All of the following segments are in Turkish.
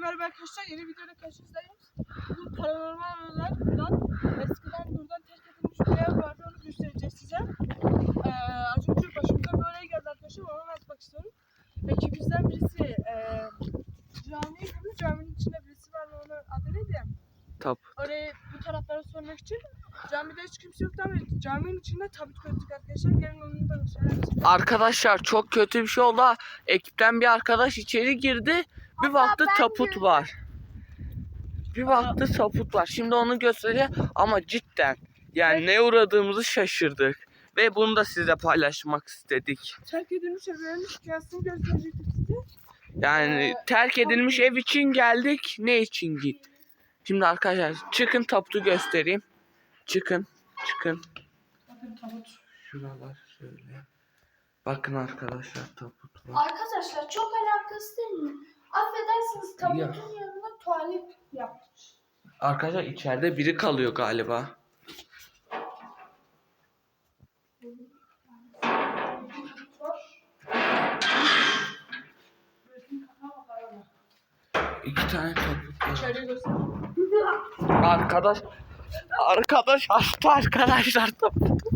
merhaba arkadaşlar. Yeni videoda karşınızdayım. Bu paranormal olaylar buradan. Eskiden buradan terk edilmiş bir ev vardı. Onu göstereceğiz size. Ee, az önce başımıza böyle geldi arkadaşlar. Onu anlatmak istiyorum. Ekibimizden birisi e, camiye girdi. Caminin içinde birisi var. Onun adı neydi? Tap. Orayı bu taraflara sormak için camide hiç kimse yoktu ama caminin içinde tabut gördük arkadaşlar. Gelin onu da gösterelim. Arkadaşlar çok kötü bir şey oldu. Ekipten bir arkadaş içeri girdi. Bir baktı taput var. Bir baktı taput var. Şimdi onu göstereceğim ama cidden yani ne uğradığımızı şaşırdık. Ve bunu da sizle paylaşmak istedik. Terk edilmiş evlerin hikayesini gösterecektik size. Yani Ee, terk edilmiş ev için geldik. Ne için git? Şimdi arkadaşlar çıkın taputu göstereyim. Çıkın. Çıkın. Bakın tabut. Şuralar şöyle. Bakın arkadaşlar taput var. Arkadaşlar çok alakası değil mi? Affedersiniz tabutun yanına tuvalet yapmış. Arkadaşlar içeride biri kalıyor galiba. İki tane taput var. İçeriye göster. Arkadaş Arkadaş açtı arkadaşlar taputu.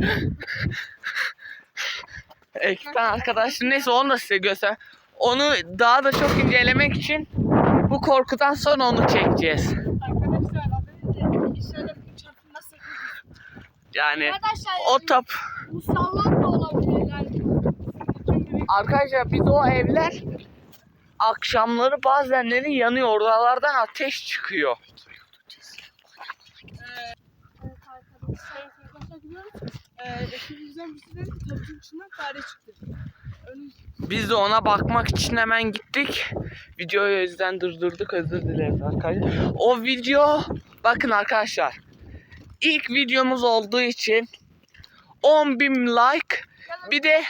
Ekipten arkadaş neyse onu da size göster. Onu daha da çok incelemek için bu korkudan sonra onu çekeceğiz. Arkadaşlar Yani Arkadaşlar o tap musallat da olabilir yani. Arkadaşlar biz o evler akşamları bazenleri yanıyor. Oralardan ateş çıkıyor. Ee, ekibimizden birisi dedi ki tabutun içinden fare çıktı. Önü Biz de ona bakmak için hemen gittik. Videoyu o yüzden durdurduk. Özür dileriz arkadaşlar. O video bakın arkadaşlar. ilk videomuz olduğu için 10.000 like bir de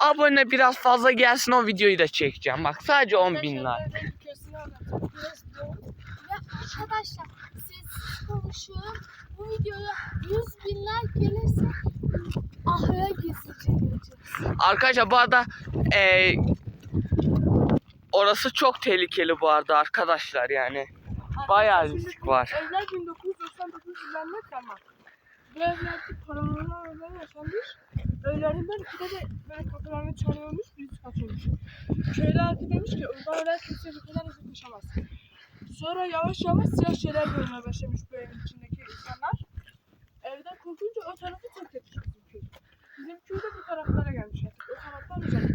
abone biraz fazla gelsin o videoyu da çekeceğim. Bak sadece 10.000 like. Arkadaşlar, hikayesini anlatayım. Biraz yoğun. Ve arkadaşlar siz konuşun. Bu videoya 100 bin like gelirse ahıra gizlice gireceğiz. Arkadaşlar bu arada eee, orası çok tehlikeli bu arada arkadaşlar yani. Bayağı risk var. Evler 1999 yıllarında kalma. Bu evlerde paranormal olaylar yaşanmış. Evlerinden ikide de böyle kapılarını çalıyormuş, birisi kaçıyormuş. Köylü halkı demiş ki oradan oraya kimse bu kadar hızlı koşamaz. Sonra yavaş yavaş siyah şeyler görmeye başlamış bu evin içindeki insanlar. Evden korkunca o tarafı terk etmiş bizim köy. Bizim köy de bu taraflara gelmiş artık. O taraftan uzak.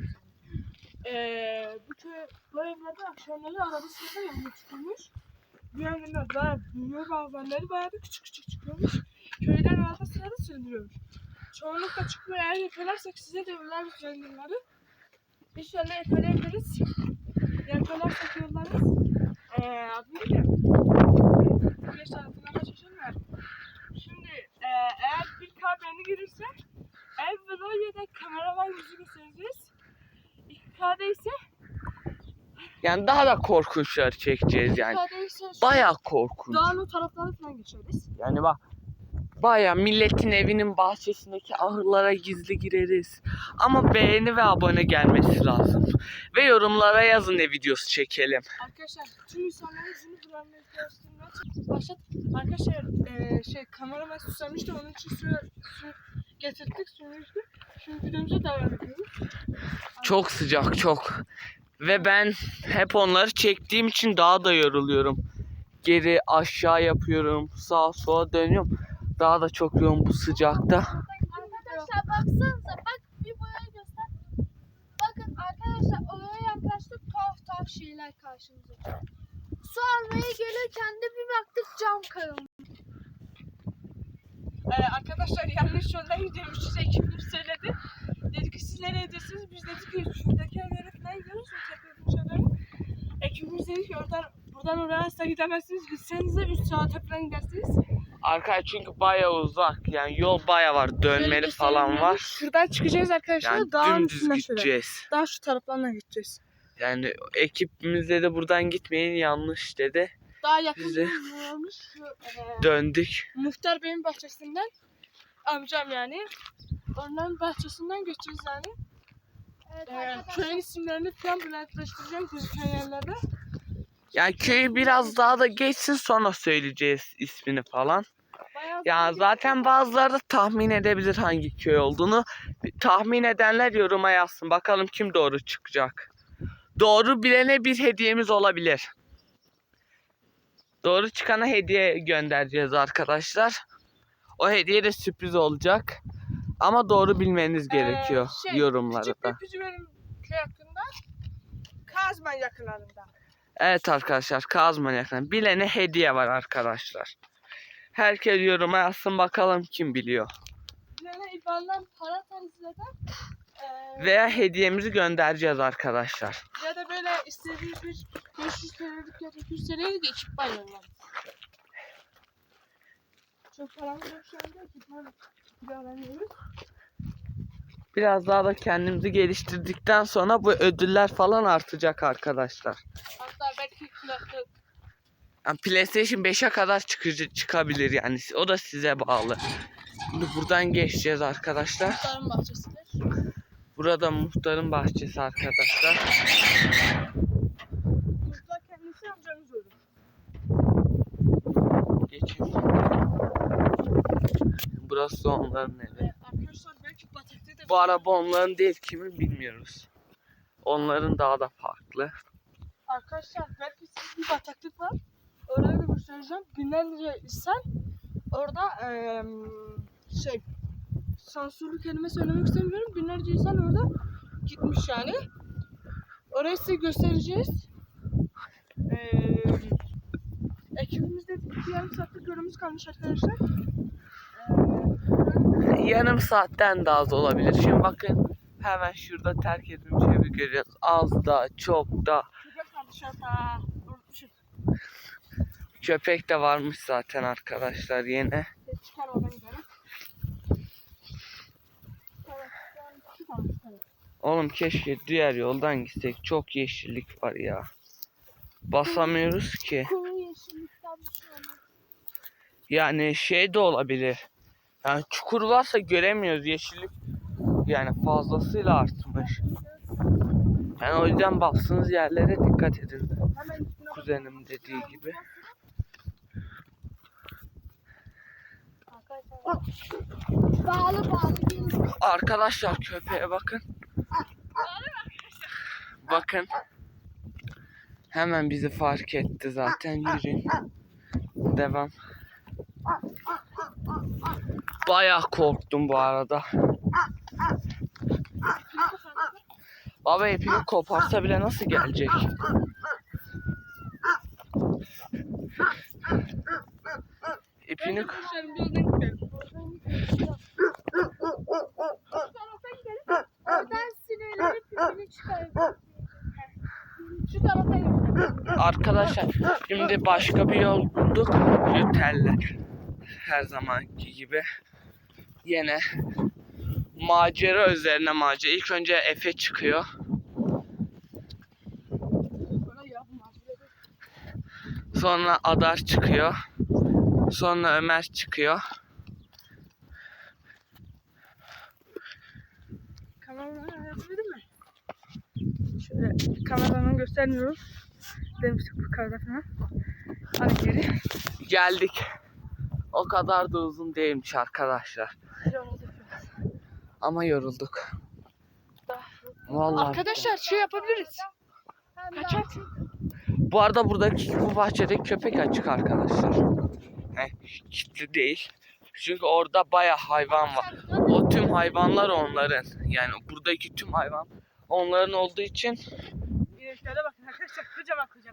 Ee, bu köy, bu evlerde akşamları araba sırada yanına çıkılmış. Bu yangınlar bayağı büyüyor bazenleri bayağı da küçük küçük çıkıyormuş. Köyden araba sırada sürdürüyormuş. Çoğunlukla çıkmıyor eğer yakalarsak size de yollarız yangınları. İnşallah yakalayabiliriz. Yakalarsak yollarız. Eee adı neydi? Güneş tarafından şaşırmıyor. Eğer bir KB'ni girirse ev vlog ya da kameraman yüzü göstereceğiz. 2K'da ise Yani daha da korkunçlar çekeceğiz yani. 2K'da ise Bayağı korkunç. dağın o tarafları falan geçeriz. Yani bak bayağı milletin evinin bahçesindeki ahırlara gizli gireriz. Ama beğeni ve abone gelmesi lazım. Ve yorumlara yazın ne videosu çekelim. Arkadaşlar tüm insanların yüzünü başladık. Arkadaşlar eee şey kameraman susamıştı onun için su, su getirdik suyu içtik. Şimdi videomuza devam ediyoruz. Çok sıcak çok. Ve ben hep onları çektiğim için daha da yoruluyorum. Geri aşağı yapıyorum. Sağa sola dönüyorum. Daha da çok yoğun bu sıcakta. Arkadaşlar baksanıza bak bir buraya göster. Bakın arkadaşlar oraya yaklaştık tuhaf tuhaf şeyler karşımıza. Su almaya gelirken de bir baktık cam kırılmış. Eee arkadaşlar yanlış yoldan gidiyormuşuz ekibimiz söyledi. Dedi ki siz nereye gidiyorsunuz? Biz dedik ki şuradaki evlere falan gidiyoruz. Ekibimiz dedi ki oradan buradan oraya asla gidemezsiniz. Gitseniz de 3 saate falan gidersiniz. Arkadaş çünkü bayağı uzak. Yani yol bayağı var. Dönmeli falan var. Şuradan çıkacağız arkadaşlar. Yani dağın dümdüz üstünden şöyle. gideceğiz. Daha şu taraflarına gideceğiz. Yani ekibimiz de buradan gitmeyin yanlış dedi. Daha yakın Biz de- eee, Döndük. muhtar benim bahçesinden. Amcam yani. Onların bahçesinden geçeceğiz yani. Evet Ee, arkadaşlar. köyün isimlerini falan bülentleştireceğim gözüken yerlerde. Yani köyü biraz daha da geçsin sonra söyleyeceğiz ismini falan. Bayağı Ya zaten bazıları da tahmin edebilir hangi köy olduğunu. Tahmin edenler yoruma yazsın. Bakalım kim doğru çıkacak. Doğru bilene bir hediyemiz olabilir. Doğru çıkana hediye göndereceğiz arkadaşlar. O hediye de sürpriz olacak. Ama doğru bilmeniz gerekiyor Ee, şey, yorumlarda. Küçük ipucu köy hakkında. Kazman yakınlarında. Evet arkadaşlar Kazman yakın. Bilene hediye var arkadaşlar. Herkes yoruma yazsın bakalım kim biliyor. Bilene İBAN'dan para atarız zaten. Ee, Veya hediyemizi göndereceğiz arkadaşlar. ya da böyle istediğiniz bir 500 TL'lik ya da 200 TL'lik ekip bayılırlar. Çok paramız yok şu anda. Ekipman alamıyoruz. Biraz daha da kendimizi geliştirdikten sonra bu ödüller falan artacak arkadaşlar. Hatta belki kulaklık. Yani PlayStation 5'e kadar çıkıcı, çıkabilir yani. O da size bağlı. Şimdi buradan geçeceğiz arkadaşlar. Muhtarın bahçesidir. Burada muhtarın bahçesi arkadaşlar. Muhtar kendisi amcamız olur. Geçin. Burası da onların evi. Ee, arkadaşlar belki batakta da... Bu araba onların değil kimin bilmiyoruz. Onların daha da farklı. Arkadaşlar belki siz bir bataklık var. Orayı da göstereceğim. Günlerce insan orada eee şey sansürlü kelime söylemek istemiyorum. Binlerce insan orada gitmiş yani. Orayı size göstereceğiz. Eee ekibimizde bir yarım saatlik yolumuz kalmış arkadaşlar. Eee, Yarım saatten de az olabilir. Şimdi bakın hemen şurada terk edilmiş evi görüyoruz. Az da çok da köpek köpek de varmış zaten arkadaşlar yine. Ses çıkarmadan gidelim. Evet, yani şu kalmış, evet. Oğlum keşke diğer yoldan gitsek. Çok yeşillik var ya. Basamıyoruz ki. Şey. Yani şey de olabilir. Yani çukur varsa göremiyoruz. Yeşillik yani fazlasıyla artmış. Yani o yüzden bastığınız yerlere dikkat edin. Kuzenim dediği gibi. Bağlı bağlı. Arkadaşlar köpeğe bakın. Bakın. Hemen bizi fark etti zaten. Yürüyün. Devam. Bayağı korktum bu arada. Baba ipini koparsa bile nasıl gelecek? İpini Arkadaşlar bir yerden gidelim. Oradan sinirlenip pipini çıkarıyor. Şu tarafa gidelim. Arkadaşlar şimdi başka bir yol bulduk. Şu teller. Her zamanki gibi. Yine macera üzerine macera. İlk önce Efe çıkıyor. Sonra Adar çıkıyor. Sonra Ömer çıkıyor. Kameramanı yapabilir mi? Şöyle kameramanı göstermiyoruz. Demiştik bu kadar falan. Hadi geri. Geldik. O kadar da uzun değilmiş arkadaşlar. Yorulduk biraz. Ama yorulduk. Daha- Vallahi. Arkadaşlar şey yapabiliriz. Kaçak. Bu arada buradaki bu bahçedeki köpek açık arkadaşlar. He, kilitli değil. Çünkü orada baya hayvan var. O tüm hayvanlar onların. Yani buradaki tüm hayvan onların olduğu için İneklere bakın arkadaşlar kocaman kocaman.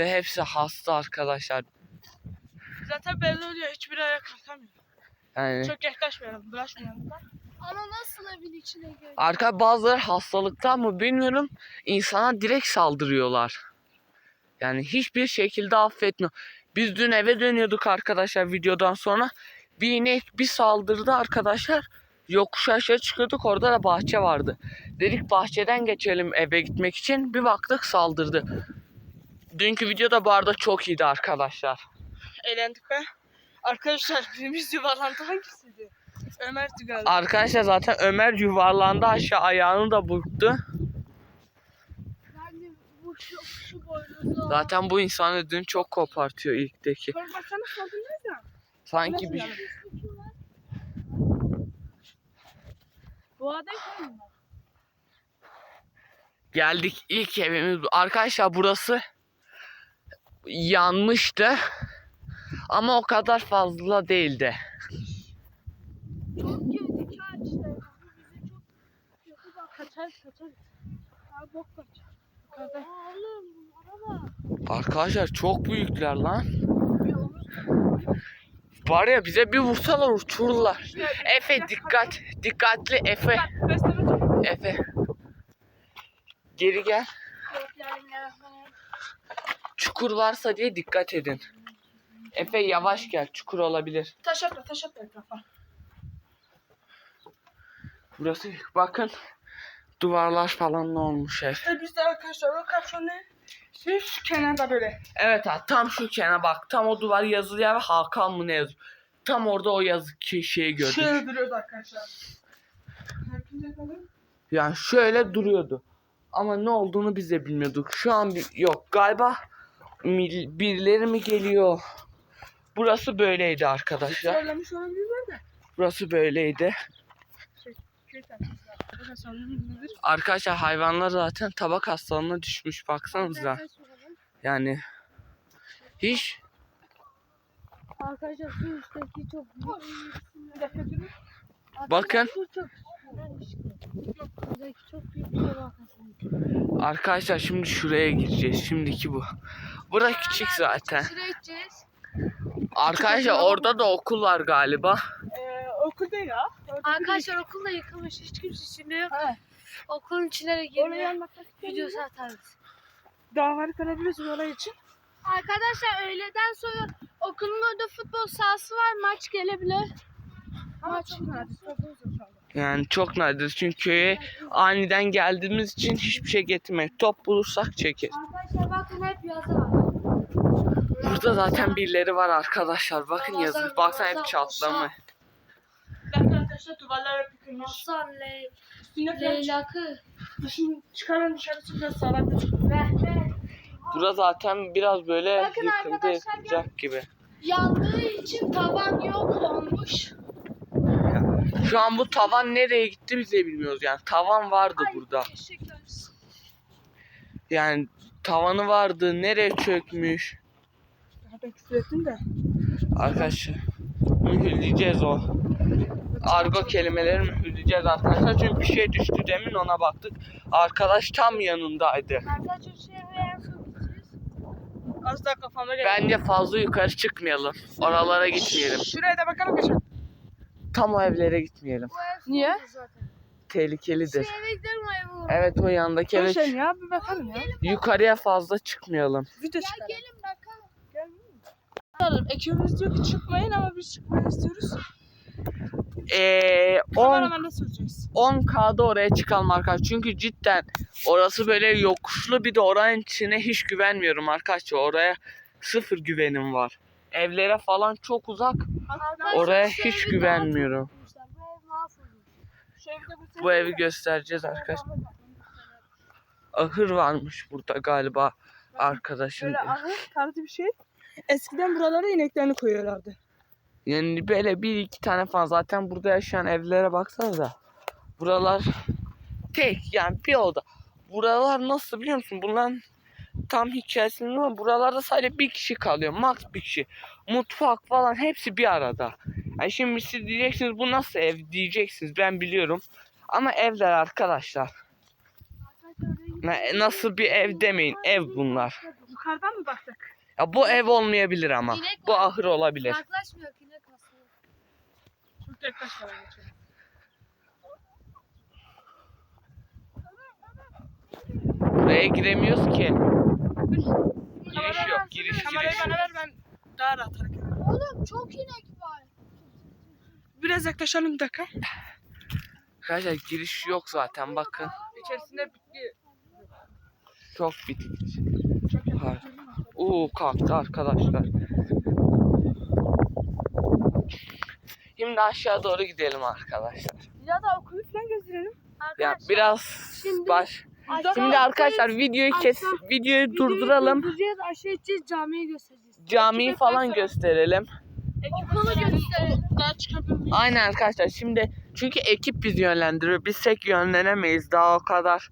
Ve hepsi hasta arkadaşlar. Zaten belli oluyor hiçbir ayağa kalkamıyor. Yani Çok yaklaşmayalım, bulaşmayalım. da. Ama nasıl evin içine girdi? arka bazıları hastalıktan mı bilmiyorum insana direkt saldırıyorlar. Yani hiçbir şekilde affetmiyor. Biz dün eve dönüyorduk arkadaşlar videodan sonra. Bir inek bir saldırdı arkadaşlar. Yokuş aşağı çıkıyorduk orada da bahçe vardı. Dedik bahçeden geçelim eve gitmek için. Bir baktık saldırdı. Dünkü videoda bu arada çok iyiydi arkadaşlar. Eğlendik be. Arkadaşlar birimiz yuvarlandı hangisiydi? Ömer'di galiba. Arkadaşlar zaten Ömer yuvarlandı aşağı ayağını da burktu. De, Bu şu, şu boynuzu. Zaten bu insan ödünü çok kopartıyor ilkteki. Baksana saldın nereden? Sanki bir Doğada geldik ilk evimiz. Arkadaşlar burası yanmıştı. Ama o kadar fazla değildi. Çok kötü kağıt işte. Bu bize çok kötü bak. Kaçar kaçar. Abi bok kaçar. Yukarıda. Oğlum bunlara bak. Arkadaşlar çok büyükler lan. Var ya bize bir vursalar uçururlar. Efe dikkat. Dikkatli Efe. Efe. Geri gel. Çukur varsa diye dikkat edin. Efe yavaş gel. Çukur olabilir. Taş atma taş atma etrafa. Burası bakın. Duvarlar falan ne olmuş ev. İşte biz de arkadaşlar o kapşon ne? İşte şu kenarda böyle. Evet abi tam şu kenara bak. Tam o duvar yazılı yer Hakan mı ne yazıyor. Tam orada o yazı ki- şeyi gördük. Şöyle duruyordu arkadaşlar. Yani şöyle duruyordu. Ama ne olduğunu biz de bilmiyorduk. Şu an bir- yok galiba birileri mi geliyor? Burası böyleydi arkadaşlar. Söylemiş olabilirler de. Burası böyleydi. Köy tatlısılar. Arkadaşlar hayvanlar zaten tabak hastalığına düşmüş baksanıza. Yani hiç Arkadaşlar şu üstteki çok Bakın. Arkadaşlar. arkadaşlar şimdi şuraya gireceğiz. Şimdiki bu. Burada küçük zaten. Arkadaşlar orada da okul var galiba. Ee, okulda ya. Orada Arkadaşlar okul da yıkılmış. Hiç kimse içinde yok. Ha. Okulun girmeye anlatmak videosu atarız. Davalı kalabiliriz olay için. Arkadaşlar öğleden sonra okulun orada futbol sahası var. Maç gelebilir. Ama çok nadir. Yani çok nadir çünkü köye aniden geldiğimiz için hiçbir şey getirmedik. Top bulursak çekeriz. Arkadaşlar bakın hep yazı var. Burada zaten birileri var arkadaşlar. Bakın yazı. Baksana hep çatlama. Bakın arkadaşlar duvarlar hep yıkılmış. Hasan, Ley, Üstüne falan Leylak'ı, Dışın çıkaran dışarı çıkıyor sağlam çıkıyor. Mehmet. Burada zaten biraz böyle Bakın yıkıldı arkadaşlar, yıkılacak gibi. Yandığı için tavan yok olmuş. Şu an bu tavan nereye gitti biz de bilmiyoruz yani. Tavan vardı Ay, burada. teşekkür. Yani tavanı vardı. Nereye çökmüş? Ben küfür ettim de. Arkadaşlar mühürleyeceğiz o. Argo kelimeleri mühürleyeceğiz arkadaşlar. Çünkü bir şey düştü demin ona baktık. Arkadaş tam yanındaydı. Arkadaşlar şuraya gideceğiz. Az daha kafama geldi. Bence fazla yukarı çıkmayalım. Oralara gitmeyelim. Şuraya da bakalım geçelim. Tam o evlere gitmeyelim. Bu ev Niye? Tehlikelidir. Şu eve gidelim o eve. Evet o yandaki eve Geçelim ya bir bakalım ya. yukarıya fazla çıkmayalım. Video Ya çıkaralım. gelin bakalım. Bakalım. Ekibimiz diyor ki çıkmayın ama biz çıkmayı istiyoruz. Ee, 10 Kameramanla süreceğiz. 10K'da oraya çıkalım arkadaşlar. Çünkü cidden orası böyle yokuşlu bir de oranın içine hiç güvenmiyorum arkadaşlar. Oraya sıfır güvenim var. Evlere falan çok uzak. Arkadaşlar Oraya şu hiç evi güvenmiyorum. Bu ev mahvolmuş. Şu evde bu Bu evi göstereceğiz arkadaşlar. Ahır varmış burada galiba arkadaşın. Böyle ahır tarzı bir şey. Eskiden buralara ineklerini koyuyorlardı. Yani böyle bir iki tane falan zaten burada yaşayan evlere baksanıza. Buralar tek yani bir oda. Buralar nasıl biliyor musun? Bunların tam hikayesini bilmiyorum. Buralarda sadece bir kişi kalıyor. Max bir kişi. Mutfak falan hepsi bir arada. Yani şimdi siz diyeceksiniz bu nasıl ev diyeceksiniz ben biliyorum. Ama evler arkadaşlar. Nasıl bir ev demeyin. Ev bunlar. Yukarıdan mı baktık? Ya bu ev olmayabilir ama. Bu ahır olabilir. Yaklaşmıyor ki ne kasıyor. Çok yaklaşmadan geçelim. Buraya giremiyoruz ki. Giriş yok. Giriş Kamerayı giriş. bana ver ben daha rahat hareket ederim. Oğlum çok inek var. Biraz yaklaşalım bir dakika. Arkadaşlar giriş yok zaten bakın. İçerisinde bitki. Çok bitik. Hayır. Uuu kalktı arkadaşlar. Şimdi aşağı doğru gidelim arkadaşlar. Ya da okulu falan gezdirelim. Ya Arkadaşlar biraz şimdi- baş Şimdi arkadaşlar videoyu kes videoyu durduralım. Durduracağız aşağı edeceğiz camiyi göstereceğiz. Camiyi Ekip falan gösterelim. Okulu gösterelim. Daha. Aynen arkadaşlar şimdi çünkü ekip bizi yönlendiriyor. Biz tek yönlenemeyiz daha o kadar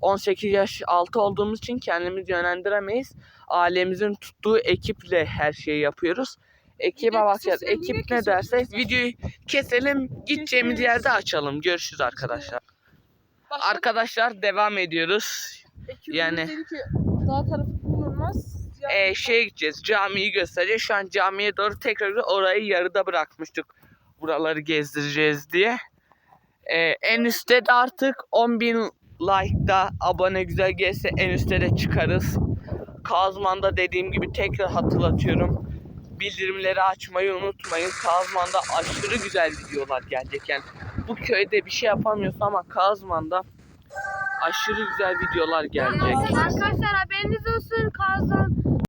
18 yaş altı olduğumuz için kendimiz yönlendiremeyiz. Ailemizin tuttuğu ekiple her şeyi yapıyoruz. Ekibe bakacağız. Ekip ne derse videoyu keselim. Gideceğimiz yerde açalım. Görüşürüz arkadaşlar. Başka Arkadaşlar devam ediyoruz. ekibimiz yani- dedi ki dağ tarafı bulunmaz. Ee, şeye gideceğiz. Camiyi göstereceğiz. Şu an camiye doğru tekrar orayı yarıda bırakmıştık. Buraları gezdireceğiz diye. Ee, en üstte de artık 10.000 like'da abone güzel gelse en üstte de çıkarız. Kazman'da dediğim gibi tekrar hatırlatıyorum. Bildirimleri açmayı unutmayın. Kazman'da aşırı güzel videolar gelecek. Yani bu köyde bir şey yapamıyorsun ama Kazman'da aşırı güzel videolar gelecek. Arkadaşlar haberiniz olsun. Kazan